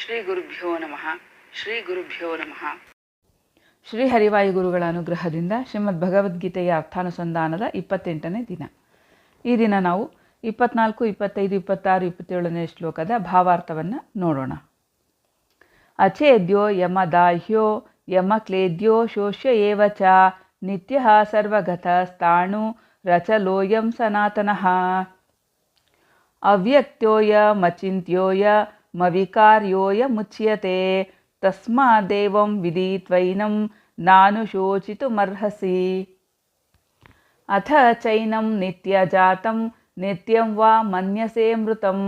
ಶ್ರೀ ಗುರುಭ್ಯೋ ನಮಃ. ಶ್ರೀ ಗುರುಭ್ಯೋ ನಮಃ. ಶ್ರೀ ಹರಿವಾಯು ಗುರುಗಳ ಅನುಗ್ರಹದಿಂದ ಶ್ರೀಮದ್ ಭಗವದ್ಗೀತೆಯ ಅರ್ಥಾನುಸಂಧಾನದ ಇಪ್ಪತ್ತೆಂಟನೇ ದಿನ. ಈ ದಿನ ನಾವು ಇಪ್ಪತ್ನಾಲ್ಕು, ಇಪ್ಪತ್ತೈದು, ಇಪ್ಪತ್ತಾರು, ಇಪ್ಪತ್ತೇಳನೇ ಶ್ಲೋಕದ ಭಾವಾರ್ಥವನ್ನು ನೋಡೋಣ. ಅಚೇದ್ಯೋ ಯಮ ದಾಹ್ಯೋ ಯಮ ಕ್ಲೇದ್ಯೋ ಶೋಷ್ಯ ಏವ ಚ ನಿತ್ಯ ಸರ್ವಗತ ಸ್ಥಾಣು ರಚಲೋಯಂ ಸನಾತನಃ. ಅವ್ಯಕ್ತ್ಯೋಯ ಮಚಿಂತ್ಯೋಯ मविकार्योऽयमुच्यते तस्मादेवं विदित्वैनं नानुशोचितुमर्हसि अथ चैनं नित्यजातं नित्यं वा मन्यसे मृतं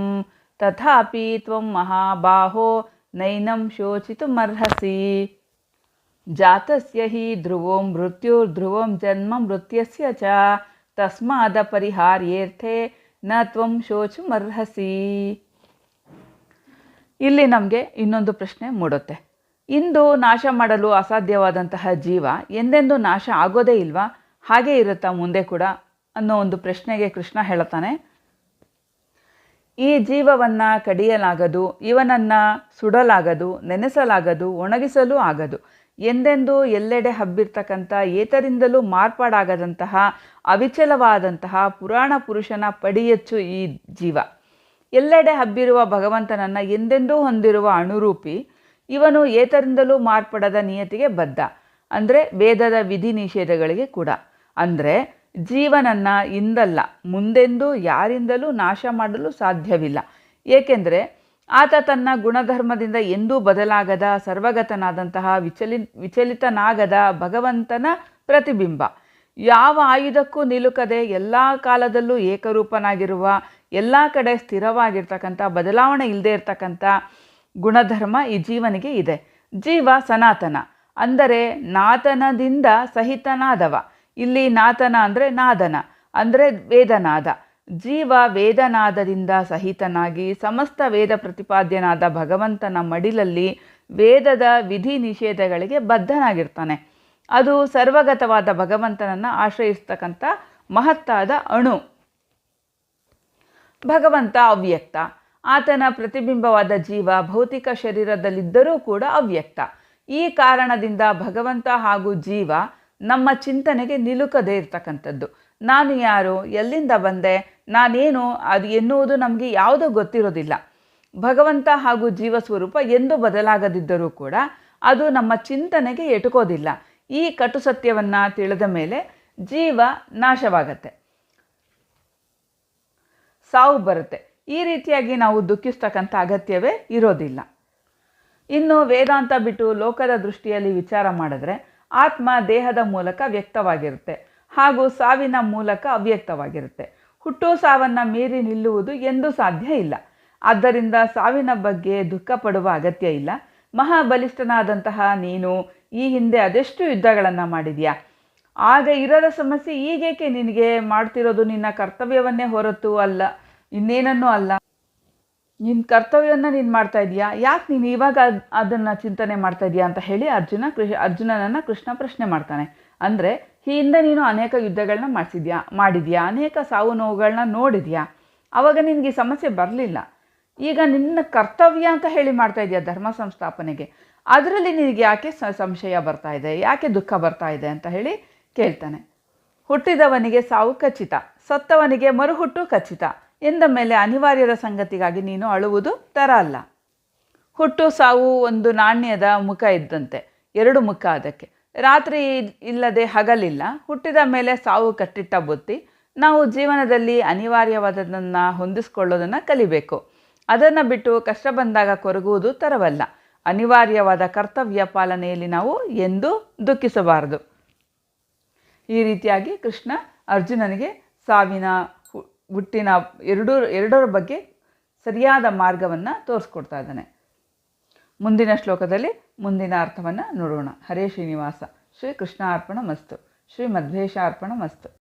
तथापि त्वं महाबाहो नैनं शोचितुमर्हसि। जातस्य हि ध्रुवो मृत्युर्ध्रुवं जन्म मृत्यस्य च। तस्मादपरिहार्येऽर्थे न त्वं शोचुमर्हसि ಇಲ್ಲಿ ನಮಗೆ ಇನ್ನೊಂದು ಪ್ರಶ್ನೆ ಮೂಡುತ್ತೆ. ಇಂದು ನಾಶ ಮಾಡಲು ಅಸಾಧ್ಯವಾದಂತಹ ಜೀವ ಎಂದೆಂದೂ ನಾಶ ಆಗೋದೇ ಇಲ್ವಾ? ಹಾಗೆ ಇರುತ್ತಾ ಮುಂದೆ ಕೂಡ ಅನ್ನೋ ಒಂದು ಪ್ರಶ್ನೆಗೆ ಕೃಷ್ಣ ಹೇಳ್ತಾನೆ ಈ ಜೀವವನ್ನು ಕಡಿಯಲಾಗದು, ಇವನನ್ನು ಸುಡಲಾಗದು, ನೆನೆಸಲಾಗದು, ಒಣಗಿಸಲು ಆಗದು. ಎಂದೆಂದೂ ಎಲ್ಲೆಡೆ ಹಬ್ಬಿರ್ತಕ್ಕಂಥ ಏತರಿಂದಲೂ ಮಾರ್ಪಾಡಾಗದಂತಹ, ಅವಿಚಲವಾದಂತಹ ಪುರಾಣ ಪುರುಷನ ಪಡಿಯಚ್ಚು ಈ ಜೀವ. ಎಲ್ಲೆಡೆ ಹಬ್ಬಿರುವ ಭಗವಂತನನ್ನು ಎಂದೆಂದೂ ಹೊಂದಿರುವ ಅಣುರೂಪಿ ಇವನು ಏತರಿಂದಲೂ ಮಾರ್ಪಡದ ನಿಯತಿಗೆ ಬದ್ಧ. ಅಂದರೆ ವೇದದ ವಿಧಿ ನಿಷೇಧಗಳಿಗೆ ಕೂಡ. ಅಂದರೆ ಜೀವನನ್ನ ಇಂದಲ್ಲ, ಮುಂದೆಂದೂ ಯಾರಿಂದಲೂ ನಾಶ ಮಾಡಲು ಸಾಧ್ಯವಿಲ್ಲ. ಏಕೆಂದರೆ ಆತ ತನ್ನ ಗುಣಧರ್ಮದಿಂದ ಎಂದೂ ಬದಲಾಗದ, ಸರ್ವಗತನಾದಂತಹ ವಿಚಲಿ, ವಿಚಲಿತನಾಗದ ಭಗವಂತನ ಪ್ರತಿಬಿಂಬ. ಯಾವ ಆಯುಧಕ್ಕೂ ನಿಲುಕದೆ ಎಲ್ಲ ಕಾಲದಲ್ಲೂ ಏಕರೂಪನಾಗಿರುವ ಎಲ್ಲ ಕಡೆ ಸ್ಥಿರವಾಗಿರ್ತಕ್ಕಂಥ, ಬದಲಾವಣೆ ಇಲ್ಲದೆ ಇರತಕ್ಕಂಥ ಗುಣಧರ್ಮ ಈ ಜೀವನಿಗೆ ಇದೆ. ಜೀವ ಸನಾತನ. ಅಂದರೆ ನಾತನದಿಂದ ಸಹಿತನಾದವ. ಇಲ್ಲಿ ನಾತನ ಅಂದರೆ ನಾದನ, ಅಂದರೆ ವೇದನಾದ. ಜೀವ ವೇದನಾದದಿಂದ ಸಹಿತನಾಗಿ, ಸಮಸ್ತ ವೇದ ಪ್ರತಿಪಾದ್ಯನಾದ ಭಗವಂತನ ಮಡಿಲಲ್ಲಿ ವೇದದ ವಿಧಿ ನಿಷೇಧಗಳಿಗೆ ಬದ್ಧನಾಗಿರ್ತಾನೆ. ಅದು ಸರ್ವಗತವಾದ ಭಗವಂತನನ್ನು ಆಶ್ರಯಿಸ್ತಕ್ಕಂಥ ಮಹತ್ತಾದ ಅಣು. ಭಗವಂತ ಅವ್ಯಕ್ತ. ಆತನ ಪ್ರತಿಬಿಂಬವಾದ ಜೀವ ಭೌತಿಕ ಶರೀರದಲ್ಲಿದ್ದರೂ ಕೂಡ ಅವ್ಯಕ್ತ. ಈ ಕಾರಣದಿಂದ ಭಗವಂತ ಹಾಗೂ ಜೀವ ನಮ್ಮ ಚಿಂತನೆಗೆ ನಿಲುಕದೇ ಇರತಕ್ಕಂಥದ್ದು. ನಾನು ಯಾರು, ಎಲ್ಲಿಂದ ಬಂದೆ, ನಾನೇನು, ಅದು ಎನ್ನುವುದು ನಮಗೆ ಯಾವುದೂ ಗೊತ್ತಿರೋದಿಲ್ಲ. ಭಗವಂತ ಹಾಗೂ ಜೀವ ಸ್ವರೂಪ ಎಂದು ಬದಲಾಗದಿದ್ದರೂ ಕೂಡ ಅದು ನಮ್ಮ ಚಿಂತನೆಗೆ ಎಟುಕೋದಿಲ್ಲ. ಈ ಕಟು ಸತ್ಯವನ್ನು ತಿಳಿದ ಮೇಲೆ ಜೀವ ನಾಶವಾಗತ್ತೆ. ಸಾವು ಬರುತ್ತೆ. ಈ ರೀತಿಯಾಗಿ ನಾವು ದುಃಖಿಸ್ತಕ್ಕಂಥ ಅಗತ್ಯವೇ ಇರೋದಿಲ್ಲ. ಇನ್ನು ವೇದಾಂತ ಬಿಟ್ಟು ಲೋಕದ ದೃಷ್ಟಿಯಲ್ಲಿ ವಿಚಾರ ಮಾಡಿದ್ರೆ ಆತ್ಮ ದೇಹದ ಮೂಲಕ ವ್ಯಕ್ತವಾಗಿರುತ್ತೆ. ಹಾಗೂ ಸಾವಿನ ಮೂಲಕ ಅವ್ಯಕ್ತವಾಗಿರುತ್ತೆ. ಹುಟ್ಟು ಸಾವನ್ನು ಮೀರಿ ನಿಲ್ಲುವುದು ಎಂದೂ ಸಾಧ್ಯ ಇಲ್ಲ. ಆದ್ದರಿಂದ ಸಾವಿನ ಬಗ್ಗೆ ದುಃಖ ಪಡುವ ಅಗತ್ಯ ಇಲ್ಲ. ಮಹಾಬಲಿಷ್ಠನಾದಂತಹ ನೀನು ಈ ಹಿಂದೆ ಅದೆಷ್ಟು ಯುದ್ಧಗಳನ್ನು ಮಾಡಿದ್ಯಾ? ಆಗ ಇರದ ಸಮಸ್ಯೆ ಈಗೇಕೆ ನಿನಗೆ? ಮಾಡ್ತಿರೋದು ನಿನ್ನ ಕರ್ತವ್ಯವನ್ನೇ ಹೊರತು ಅಲ್ಲ, ಇನ್ನೇನನ್ನು ಅಲ್ಲ. ನಿನ್ನ ಕರ್ತವ್ಯವನ್ನು ನೀನು ಮಾಡ್ತಾ ಇದೀಯಾ ಯಾಕೆ ನೀನು ಇವಾಗ ಅದನ್ನು ಚಿಂತನೆ ಮಾಡ್ತಾ ಇದೀಯಾ ಅಂತ ಹೇಳಿ ಅರ್ಜುನ ಕೃಷಿ ಅರ್ಜುನನನ್ನು ಕೃಷ್ಣ ಪ್ರಶ್ನೆ ಮಾಡ್ತಾನೆ. ಅಂದರೆ ಹಿಂದೆ ನೀನು ಅನೇಕ ಯುದ್ಧಗಳನ್ನ ಮಾಡಿಸಿದ್ಯಾ, ಮಾಡಿದ್ಯಾ? ಅನೇಕ ಸಾವು ನೋವುಗಳನ್ನ ನೋಡಿದ್ಯಾ? ಆವಾಗ ನಿನಗೆ ಈ ಸಮಸ್ಯೆ ಬರಲಿಲ್ಲ. ಈಗ ನಿನ್ನ ಕರ್ತವ್ಯ ಅಂತ ಹೇಳಿ ಮಾಡ್ತಾ ಇದೆಯಾ ಧರ್ಮ ಸಂಸ್ಥಾಪನೆಗೆ? ಅದರಲ್ಲಿ ನಿನಗೆ ಯಾಕೆ ಸಂಶಯ ಬರ್ತಾ ಇದೆ? ಯಾಕೆ ದುಃಖ ಬರ್ತಾ ಇದೆ ಅಂತ ಹೇಳಿ ಕೇಳ್ತಾನೆ. ಹುಟ್ಟಿದವನಿಗೆ ಸಾವು ಖಚಿತ, ಸತ್ತವನಿಗೆ ಮರುಹುಟ್ಟು ಖಚಿತ. ಎಂದ ಮೇಲೆ ಅನಿವಾರ್ಯದ ಸಂಗತಿಗಾಗಿ ನೀನು ಅಳುವುದು ತರ ಅಲ್ಲ. ಹುಟ್ಟು, ಸಾವು ಒಂದು ನಾಣ್ಯದ ಮುಖ ಇದ್ದಂತೆ, ಎರಡು ಮುಖ ಅದಕ್ಕೆ. ರಾತ್ರಿ ಇಲ್ಲದೆ ಹಗಲಿಲ್ಲ, ಹುಟ್ಟಿದ ಮೇಲೆ ಸಾವು ಕಟ್ಟಿಟ್ಟ ಬುತ್ತಿ ನಾವು ಜೀವನದಲ್ಲಿ ಅನಿವಾರ್ಯವಾದದನ್ನು ಹೊಂದಿಸ್ಕೊಳ್ಳೋದನ್ನು ಕಲಿಬೇಕು. ಅದನ್ನು ಬಿಟ್ಟು ಕಷ್ಟ ಬಂದಾಗ ಕೊರಗುವುದು ತರವಲ್ಲ. ಅನಿವಾರ್ಯವಾದ ಕರ್ತವ್ಯ ಪಾಲನೆಯಲ್ಲಿ ನಾವು ಎಂದೂ ದುಃಖಿಸಬಾರದು. ಈ ರೀತಿಯಾಗಿ ಕೃಷ್ಣ ಅರ್ಜುನನಿಗೆ ಸಾವಿನ ಹುಟ್ಟಿನ ಎರಡೂ, ಎರಡರ ಬಗ್ಗೆ ಸರಿಯಾದ ಮಾರ್ಗವನ್ನು ತೋರಿಸ್ಕೊಡ್ತಾ ಇದ್ದಾನೆ. ಮುಂದಿನ ಶ್ಲೋಕದಲ್ಲಿ ಮುಂದಿನ ಅರ್ಥವನ್ನು ನೋಡೋಣ. ಹರೇ ಶ್ರೀನಿವಾಸ. ಶ್ರೀ ಕೃಷ್ಣ ಅರ್ಪಣ ಮಸ್ತು. ಶ್ರೀ ಮಧ್ವೇಶ ಅರ್ಪಣ ಮಸ್ತು.